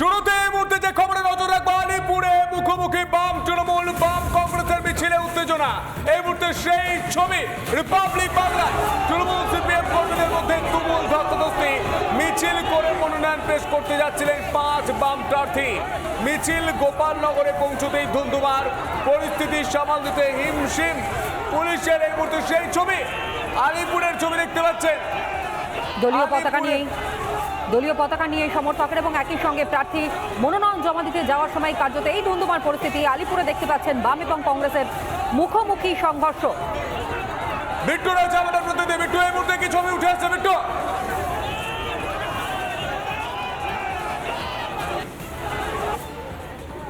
শুরুতে এই মুহূর্তে যে খবরে নজর রাখব আলিপুরে মুখোমুখি বাম তৃণমূল বাম কংগ্রেসের মিছিলে উত্তেজনা। এই মুহূর্তে সেই ছবি রিপাবলিক বাংলায় তৃণমূল সিপিএম কর্মীদের মধ্যে তুমুল ধস্তাধস্তি। মিছিল করে মনোনয়ন পেশ করতে যাচ্ছিলেন পাঁচ বাম প্রার্থী। মিছিল গোপালনগরে পৌঁছতেই ধুন্ধুমার পরিস্থিতি সামাল দিতে হিমশিম। পুলিশের এই মুহূর্তে সেই ছবি আলিপুরের ছবি দেখতে পাচ্ছেন। দলীয় পতাকা নিয়েই দলীয় পতাকা নিয়ে সমর্থকের এবং একই সঙ্গে প্রার্থী মনোনয়ন জমা দিতে যাওয়ার সময় কার্যত এই ধুন্ধুমার পরিস্থিতি আলিপুরে দেখতে পাচ্ছেন বাম এবং কংগ্রেসের মুখোমুখি সংঘর্ষ। বিট্টু রয়েছে আমাদের প্রতিনিধি বিট্টু এই মুহূর্তে কি ছবি উঠে আসছে? বিট্টু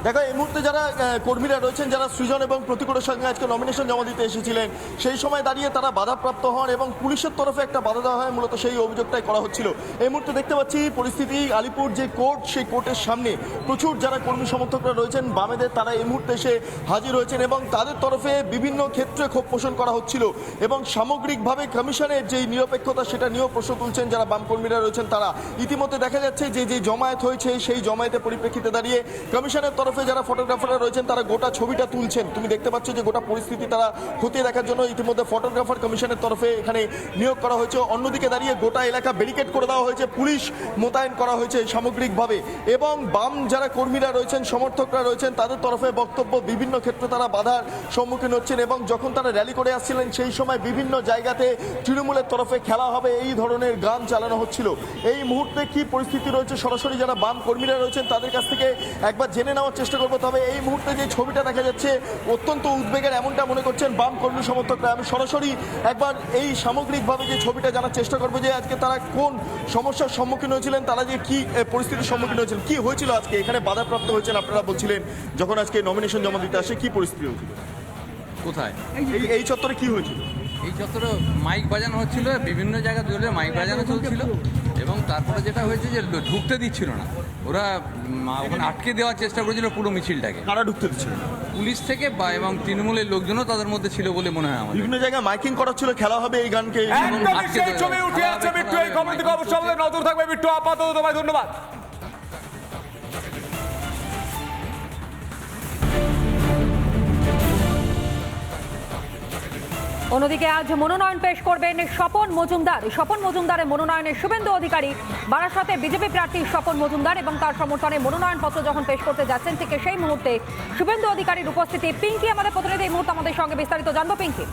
দেখো, এই মুহূর্তে যারা কর্মীরা রয়েছেন, যারা সৃজন এবং প্রতিকূলের সঙ্গে আজকে নমিনেশন জমা দিতে এসেছিলেন, সেই সময় দাঁড়িয়ে তারা বাধাপ্রাপ্ত হন এবং পুলিশের তরফে একটা বাধা দেওয়া হয়। মূলত সেই অভিযোগটাই করা হচ্ছিল। এই মুহূর্তে দেখতে পাচ্ছি, পরিস্থিতি, আলিপুর যে কোর্ট, সেই কোর্টের সামনে প্রচুর যারা কর্মী সমর্থকরা রয়েছেন, বামেদের তারা এই মুহূর্তে এসে হাজির হয়েছেন এবং তাদের তরফে বিভিন্ন ক্ষেত্রে ক্ষোভ পোষণ করা হচ্ছিল এবং সামগ্রিকভাবে কমিশনের যে নিরপেক্ষতা, সেটা নিয়েও প্রশ্ন তুলছেন যারা বাম কর্মীরা রয়েছেন তারা। ইতিমধ্যে দেখা যাচ্ছে যে যে জমায়েত হয়েছে, সেই জমায়েতের পরিপ্রেক্ষিতে দাঁড়িয়ে কমিশনের তরফে যারা ফটোগ্রাফাররা রয়েছেন, তারা গোটা ছবিটা তুলছেন। তুমি দেখতে পাচ্ছ যে গোটা পরিস্থিতি তারা খতিয়ে দেখার জন্য ইতিমধ্যে ফটোগ্রাফার কমিশনের তরফে এখানে নিয়োগ করা হয়েছে। অন্যদিকে দাঁড়িয়ে গোটা এলাকা ব্যারিকেড করে দেওয়া হয়েছে, পুলিশ মোতায়েন করা হয়েছে সামগ্রিকভাবে। এবং বাম যারা কর্মীরা রয়েছেন, সমর্থকরা রয়েছেন, তাদের তরফে বক্তব্য বিভিন্ন ক্ষেত্রে তারা বাধার সম্মুখীন হচ্ছেন এবং যখন তারা র্যালি করে আসছিলেন, সেই সময় বিভিন্ন জায়গাতে তৃণমূলের তরফে খেলা হবে, এই ধরনের গান চালানো হচ্ছিল। এই মুহূর্তে কি পরিস্থিতি রয়েছে? সরাসরি যারা বাম কর্মীরা রয়েছেন, তাদের কাছ থেকে একবার জেনে নেওয়ার চেষ্টা করব তবে এই মুহূর্তে যে ছবিটা দেখা যাচ্ছে অত্যন্ত উদ্বেগের এমনটা মনে করছেন বাম কর্মী সমর্থকরা। আমি সরাসরি একবার এই সামগ্রিকভাবে যে ছবিটা জানার চেষ্টা করব যে আজকে তারা কোন সমস্যার সম্মুখীন হয়েছিলেন তারা যে কি পরিস্থিতির সম্মুখীন হয়েছিলেন কি হয়েছিল আজকে? এখানে বাধাপ্রাপ্ত হয়েছেন আপনারা বলছিলেন যখন আজকে নমিনেশন জমা দিতে আসে কি পরিস্থিতি হয়েছিল? কোথায়? এই এই চত্বরে কি হয়েছিল? এই চত্বরে মাইক বাজানো হচ্ছিল বিভিন্ন জায়গা দলে মাইক বাজানো চলছিল এবং তারপরে যেটা হয়েছে যে ঢুকতে দিচ্ছিল না। ওরা ওখানে আটকে দেওয়ার চেষ্টা করেছিল পুরো মিছিলটাকে। কারা ঢুকতে দিচ্ছিল পুলিশ থেকে বা এবং তৃণমূলের লোকজনও তাদের মধ্যে ছিল বলে মনে হয় আমার বিভিন্ন জায়গায় মাইকিং করা ছিল খেলা হবে এই গানকে। আটকে ছবি উঠে আছে বিট্টু এই খবর থেকে অবশ্যই আমাদের নজর থাকবে। বিট্টু আপাতত তোমায় ধন্যবাদ। অন্যদিকে আজ মনোনয়ন পেশ করবেন স্বপন মজুমদার। স্বপন মজুমদারের মনোনয়নে শুভেন্দু অধিকারী। বারাসাতে বিজেপি প্রার্থী স্বপন মজুমদার এবং তার সমর্থনে মনোনয়নপত্র যখন পেশ করতে যাচ্ছেন, ঠিক সেই মুহূর্তে শুভেন্দু অধিকারীর উপস্থিতি। পিঙ্কি, আমাদের প্রতিনিধি এই মুহূর্তে আমাদের সঙ্গে বিস্তারিত জানব, পিঙ্কি।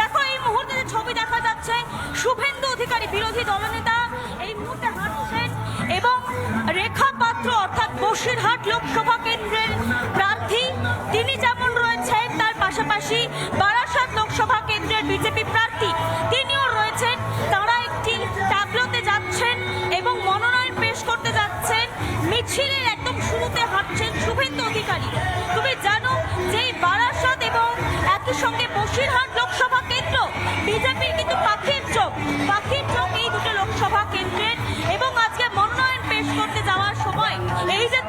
দেখো, এই মুহূর্তে ছবি দেখা যাচ্ছে, শুভেন্দু অধিকারী বিরোধী দলনেতা এই মুহূর্তে হাঁটছেন এবং রেখা পাত্র অর্থাৎ বসিরহাট লোকসভা কেন্দ্রের প্রার্থী। তিনি যেমন রয়েছেন তার পাশাপাশি বারাসাত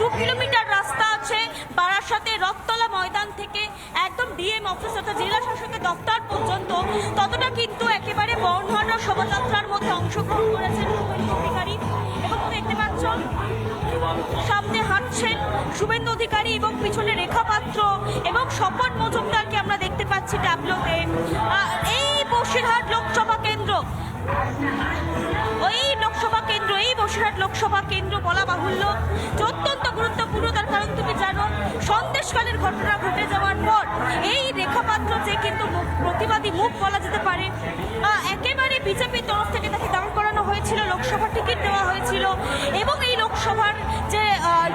দু কিলোমিটার রাস্তা আছে। বারাসাতে রথতলা ময়দান থেকে একদম ডিএম অফিস অর্থাৎ জেলা শাসকের দপ্তর পর্যন্ত ততটা কিন্তু একেবারে বর্ণাঢ্য শোভাযাত্রার মধ্যে অংশগ্রহণ করেছেন শুভেন্দু অধিকারী এবং দেখতে পাচ্ছ, সামনে হাঁটছেন শুভেন্দু অধিকারী এবং পিছনে রেখা পাত্র এবং স্বপন মজুমদারকে আমরা দেখতে পাচ্ছি ট্যাবলোতে। এই বসিরহাট লোকসভা কেন্দ্র। বসিরহাট লোকসভা কেন্দ্র বলা বাহুল্য। যে অত্যন্ত গুরুত্বপূর্ণ, তার কারণ তুমি জানো সন্দেশকালের ঘটনা ঘটে যাওয়ার পর এই রেখাপাত্র যে কিন্তু প্রতিবাদী মুখ বলা যেতে পারে একেবারে বিজেপির তরফ থেকে তাকে দাঁড় করানো হয়েছিল, লোকসভা টিকিট দেওয়া হয়েছিল। এবং এই লোকসভার যে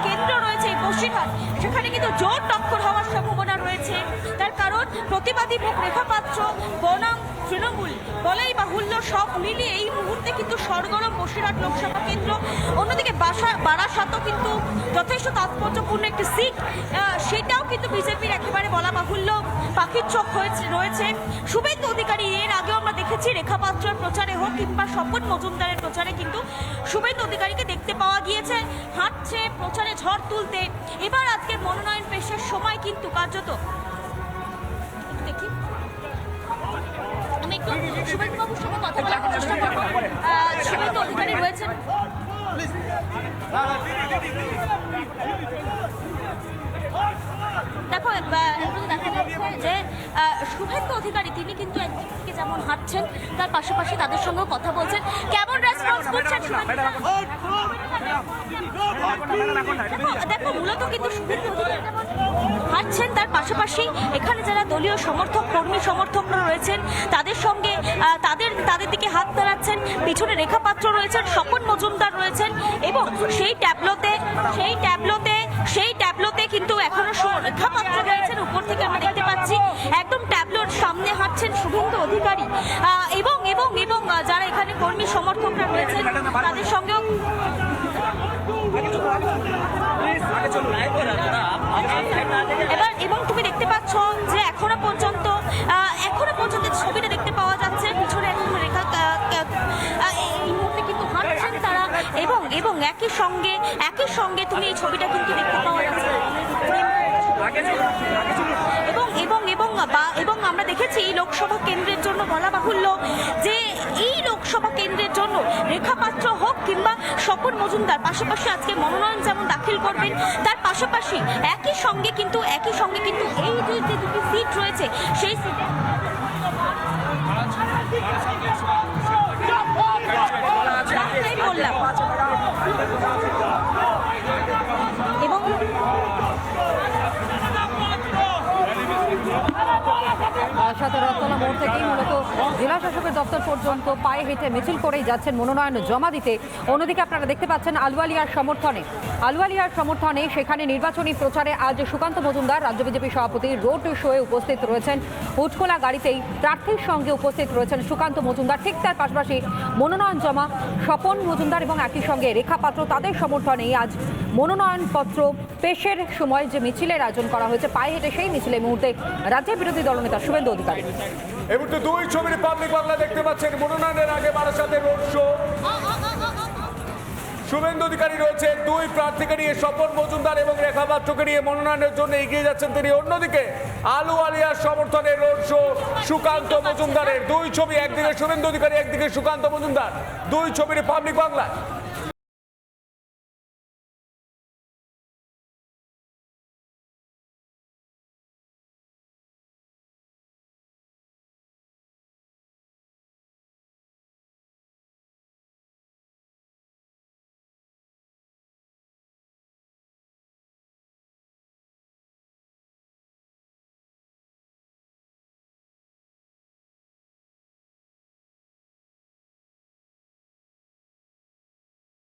কেন্দ্র রয়েছে এই বসিরহাট, সেখানে কিন্তু জোর টক্কর হওয়ার সম্ভাবনা রয়েছে। তার কারণ প্রতিবাদী মুখ রেখাপাত্র, বনাম তৃণমূল বলাই বাহুল্য সব মিলিয়ে এই মুহূর্তে কিন্তু সরগরম বসিরহাট লোকসভা কেন্দ্র। অন্যদিকে বাসা বারাসাতও কিন্তু যথেষ্ট তাৎপর্যপূর্ণ একটি সিট। সেটাও কিন্তু বিজেপির একেবারে বলা বাহুল্য। পাখির চোখ হয়েছে রয়েছে। শুভেন্দু অধিকারী, এর আগেও আমরা দেখেছি রেখাপাত্রের প্রচারে হোক কিংবা স্বপন মজুমদারের প্রচারে কিন্তু শুভেন্দু অধিকারীকে দেখতে পাওয়া গিয়েছে। হাঁটছে, প্রচারে ঝড় তুলতে। এবার আজকে মনোনয়ন পেশের সময় কিন্তু কার্যত। দেখি। শুভেন্দুবাবুর সঙ্গে দেখো দেখা যাচ্ছে যে শুভেন্দু অধিকারী, তিনি কিন্তু একদিক থেকে যেমন হাঁটছেন, তার পাশাপাশি তাদের সঙ্গেও কথা বলছেন। কেমন রেসপন্স করছেন শুভেন্দু? দেখো, মূলত কিন্তু হাঁটছেন তার পাশাপাশি এখানে যারা দলীয় সমর্থক, কর্মী সমর্থকরা রয়েছেন, তাদের সঙ্গে তাদের তাদের দিকে হাত নাড়াচ্ছেন পিছনে রেখাপাত্র রয়েছেন, স্বপন মজুমদার রয়েছেন এবং সেই ট্যাবলোতে সেই ট্যাবলোতে সেই ট্যাবলোতে কিন্তু এখনও সু- রেখাপাত্র রয়েছেন, উপর থেকে আমরা দেখতে পাচ্ছি একদম ট্যাবলোর সামনে হাঁটছেন শুভেন্দু অধিকারী। এবং এবং এবং যারা এখানে কর্মী সমর্থকরা রয়েছেন, তাদের সঙ্গেও এবার, এবং তুমি দেখতে পাচ্ছ যে এখনও পর্যন্ত এখনও পর্যন্ত ছবিটা দেখতে পাওয়া যাচ্ছে, পিছনে রেখা তারা, এবং এবং একই সঙ্গে একই সঙ্গে তুমি এই ছবিটা কিন্তু দেখতে পাওয়া যাচ্ছে। এবং এবং এবং এবং আমরা দেখেছি লোকসভা কেন্দ্রের জন্য বলা বাহুল্য যে এই লোকসভা কেন্দ্রের জন্য কিংবা স্বপন মজুমদার পাশাপাশি আজকে মনোনয়ন যেমন দাখিল করবেন তার পাশাপাশি একই সঙ্গে কিন্তু একই সঙ্গে কিন্তু এই যে দুটি সিট রয়েছে সেই সিটে বললাম সাথে রথতলা মোড় থেকেই মূলত জেলা শাসকের দপ্তর পর্যন্ত পায়ে হেঁটে মিছিল করেই যাচ্ছেন মনোনয়ন জমা দিতে। অন্যদিকে আপনারা দেখতে পাচ্ছেন আলুয়ালিয়ার সমর্থনে। আলুয়ালিয়ার সমর্থনে সেখানে নির্বাচনী প্রচারে আজ সুকান্ত মজুমদার, রাজ্য বিজেপি সভাপতি রোড শোয়ে উপস্থিত রয়েছেন। উটকোলা গাড়িতেই প্রার্থীর সঙ্গে উপস্থিত রয়েছেন সুকান্ত মজুমদার। ঠিক তার পাশাপাশি মনোনয়ন জমা, স্বপন মজুমদার এবং একই সঙ্গে রেখা পাত্র তাদের সমর্থনেই আজ মনোনয়নপত্র, পেশের সময় যে মিছিলের আয়োজন করা হয়েছে, পায়ে হেঁটে সেই মিছিলে এই মুহূর্তে রাজ্যের বিরোধী দলনেতা শুভেন্দু অধিকারী। এই মুহূর্তে দুই ছবি রিপাবলিক বাংলা দেখতে পাচ্ছেন, মনোনয়নের আগে বারাসাতে রোড শো। শুভেন্দু অধিকারী রয়েছে দুই প্রার্থীকে নিয়ে স্বপন মজুমদার এবং রেখা পাত্রকে নিয়ে মনোনয়নের জন্য এগিয়ে যাচ্ছেন তিনি। অন্যদিকে, আলু আলিয়ার সমর্থনে রোড শো, সুকান্ত মজুমদারের। দুই ছবি একদিকে শুভেন্দু অধিকারী, একদিকে সুকান্ত মজুমদার। দুই ছবি রিপাবলিক বাংলা